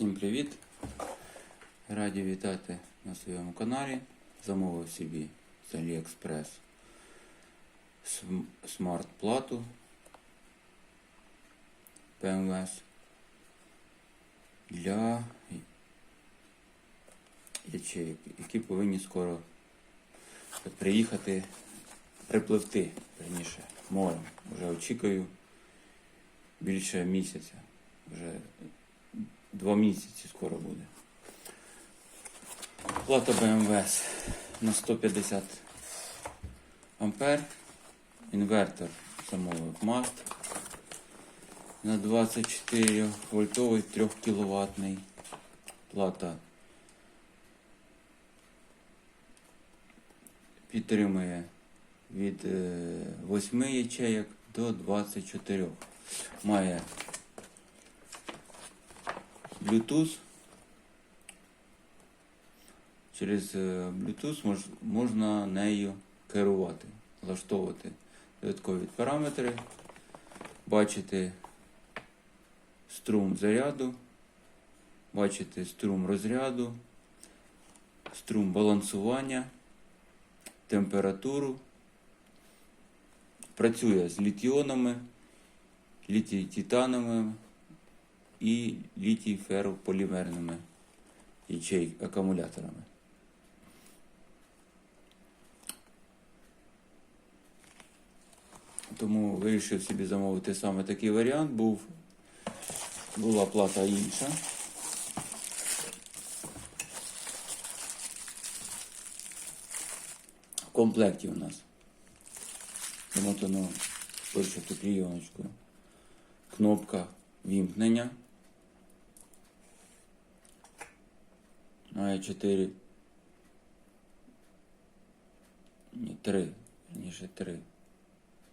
Всім привіт! Раді вітати на своєму каналі. Замовив собі з AliExpress смарт-плату PMS для ячеїк, які повинні скоро приїхати, припливти, верніше, морем. Вже очікую більше місяця. Вже два місяці скоро буде. Плата БМВС на 150 ампер. Інвертор замовив маст на 24 вольтовий 3 кіловатний. Плата підтримує від е, 8 ячеек до 24. Має Bluetooth. Через е, Bluetooth мож, можна нею керувати, влаштовувати додаткові параметри, бачити струм заряду, бачити струм розряду, струм балансування, температуру. Працює з літіонами, літій-титановими і літій феррополімерними ячей акумуляторами. Тому вирішив собі замовити саме такий варіант. Був, була плата інша. В комплекті у нас замотано вишиту клійоночкою. Кнопка вімкнення. Має 4. Ні, 3. Ніже 3.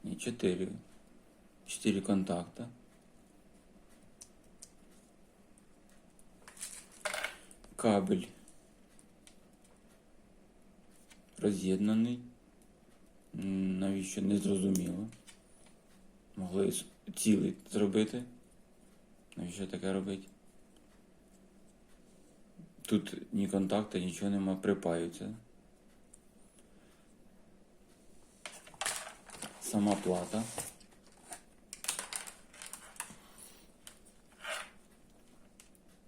Ні, 4. 4 контакта. Кабель роз'єднаний. Навіщо не зрозуміло. Могли цілий зробити. Навіщо таке робити? Тут ні контакта, нічого нема, припаються. Сама плата.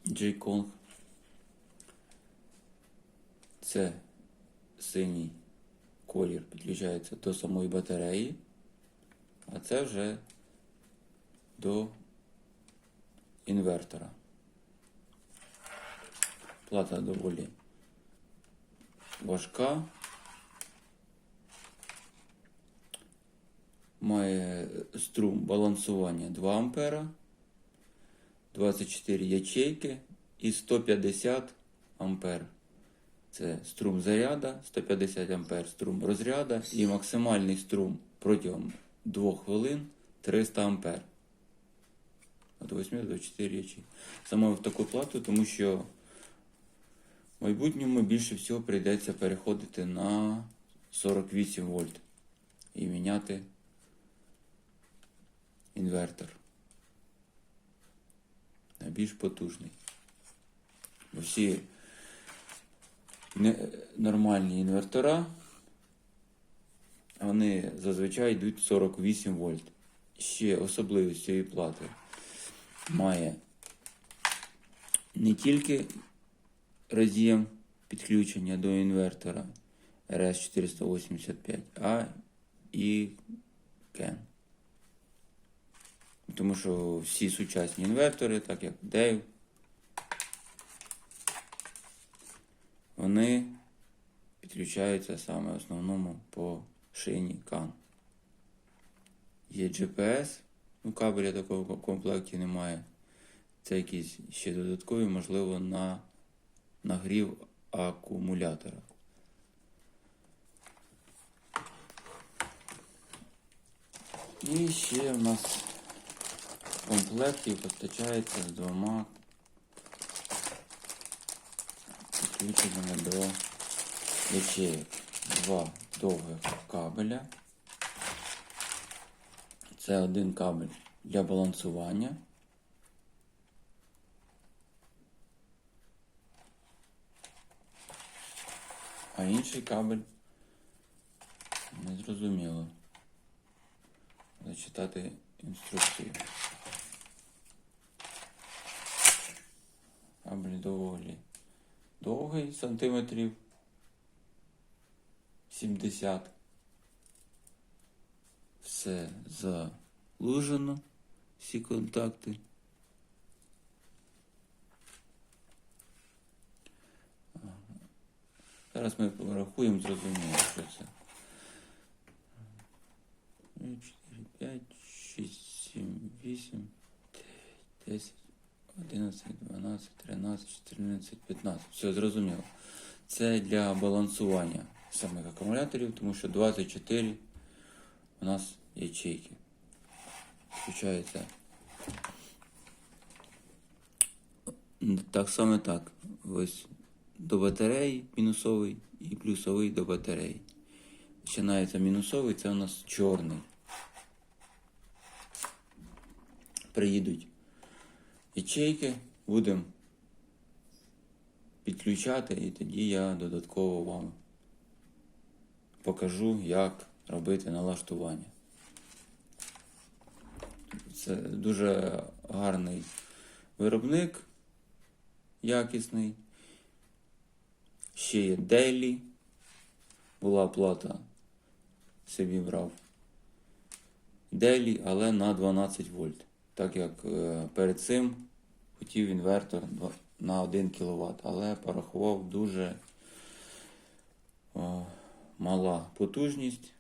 J-Kong. Це синій колір підключається до самої батареї, а це вже до інвертора. Плата доволі важка. Має струм балансування 2 ампера, 24 ячейки і 150 ампер. Це струм заряда, 150 ампер струм розряда і максимальний струм протягом 2 хвилин 300 ампер. От 8 до 4 ячейки. Замовив таку плату, тому що в майбутньому більше всього прийдеться переходити на 48 вольт і міняти інвертор на більш потужний. Бо всі нормальні інвертора, вони зазвичай йдуть 48 вольт. Ще особливість цієї плати має не тільки роз'єм підключення до інвертора RS485, а і CAN. Тому що всі сучасні інвертори, так як Dave, вони підключаються саме основному по шині CAN. Є GPS, ну кабеля такого комплекті немає. Це якісь ще додаткові, можливо, на нагрів акумулятора. І ще в нас в комплекті постачається з двома підключеннями до ячеїк. Два довгих кабеля. Це один кабель для балансування. А інший кабель не зрозуміло. Зачитати інструкцію. Кабель доволі довгий, сантиметрів 70. Все залужено, всі контакти. Зараз ми порахуємо, зрозуміємо, що це. 4, 5, 6, 7, 8, 9, 10, 11, 12, 13, 14, 15. Все, зрозуміло. Це для балансування самих акумуляторів, тому що 24 у нас ячейки. Включається. Так само так. Ось до батареї мінусовий і плюсовий до батареї. Починається мінусовий, це у нас чорний. Приїдуть ячейки, будемо підключати, і тоді я додатково вам покажу, як робити налаштування. Це дуже гарний виробник, якісний. Ще є Делі. Була плата. Собі брав. Делі, але на 12 вольт. Так як е, перед цим хотів інвертор на 1 кВт, але порахував дуже о, мала потужність.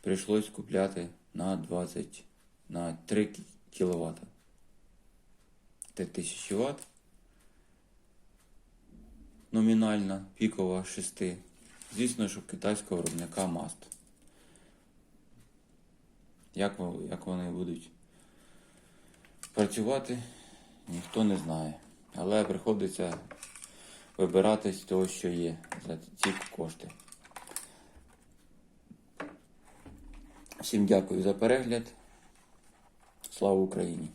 Прийшлось купляти на 20 на 3 кВт. 3000 Вт. Номінальна, пікова 6. Звісно, що китайського виробника Маст. Як, як вони будуть працювати, ніхто не знає. Але приходиться вибирати з того, що є за ці кошти. Всім дякую за перегляд. Слава Україні!